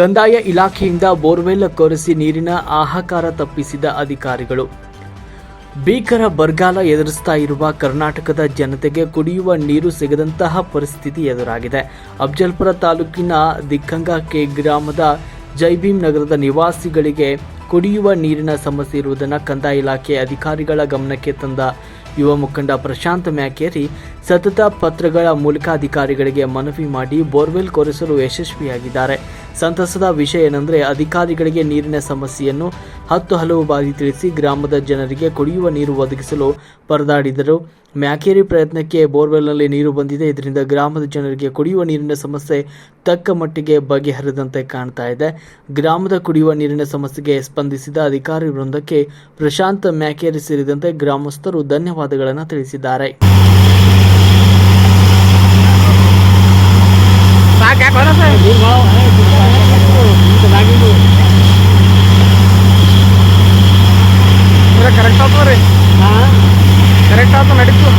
ಕಂದಾಯ ಇಲಾಖೆಯಿಂದ ಬೋರ್ವೆಲ್ ಕೊರೆಸಿ ನೀರಿನ ಆಹಾಕಾರ ತಪ್ಪಿಸಿದ ಅಧಿಕಾರಿಗಳು. ಭೀಕರ ಬರಗಾಲ ಎದುರಿಸ್ತಾ ಇರುವ ಕರ್ನಾಟಕದ ಜನತೆಗೆ ಕುಡಿಯುವ ನೀರು ಸಿಗದಂತಹ ಪರಿಸ್ಥಿತಿ ಎದುರಾಗಿದೆ. ಅಫ್ಜಲ್ಪುರ ತಾಲೂಕಿನ ದಿಕ್ಕಂಗ ಕೆ ಗ್ರಾಮದ ಜೈಭೀಮ್ ನಗರದ ನಿವಾಸಿಗಳಿಗೆ ಕುಡಿಯುವ ನೀರಿನ ಸಮಸ್ಯೆ ಇರುವುದನ್ನು ಕಂದಾಯ ಇಲಾಖೆ ಅಧಿಕಾರಿಗಳ ಗಮನಕ್ಕೆ ತಂದ ಯುವ ಮುಖಂಡ ಪ್ರಶಾಂತ್ ಮ್ಯಾಕೇರಿ ಸತತ ಪತ್ರಗಳ ಮೂಲಕ ಅಧಿಕಾರಿಗಳಿಗೆ ಮನವಿ ಮಾಡಿ ಬೋರ್ವೆಲ್ ಕೊರೆಸಲು ಯಶಸ್ವಿಯಾಗಿದ್ದಾರೆ. ಸಂತಸದ ವಿಷಯ ಏನೆಂದರೆ ಅಧಿಕಾರಿಗಳಿಗೆ ನೀರಿನ ಸಮಸ್ಯೆಯನ್ನು ಹತ್ತು ಹಲವು ಬಾರಿ ತಿಳಿಸಿ ಗ್ರಾಮದ ಜನರಿಗೆ ಕುಡಿಯುವ ನೀರು ಒದಗಿಸಲು ಪರದಾಡಿದರು. ಮ್ಯಾಕೇರಿ ಪ್ರಯತ್ನಕ್ಕೆ ಬೋರ್ವೆಲ್ನಲ್ಲಿ ನೀರು ಬಂದಿದೆ. ಇದರಿಂದ ಗ್ರಾಮದ ಜನರಿಗೆ ಕುಡಿಯುವ ನೀರಿನ ಸಮಸ್ಯೆ ತಕ್ಕ ಮಟ್ಟಿಗೆ ಬಗೆಹರಿದಂತೆ ಕಾಣ್ತಾ ಇದೆ. ಗ್ರಾಮದ ಕುಡಿಯುವ ನೀರಿನ ಸಮಸ್ಯೆಗೆ ಸ್ಪಂದಿಸಿದ ಅಧಿಕಾರಿ ವೃಂದಕ್ಕೆ ಪ್ರಶಾಂತ್ ಮ್ಯಾಕೇರಿ ಸೇರಿದಂತೆ ಗ್ರಾಮಸ್ಥರು ಧನ್ಯವಾದಗಳನ್ನು ತಿಳಿಸಿದ್ದಾರೆ. cá có nó sao correct అవుతుంది కరెక్ట్ అవుతుంది నడుపు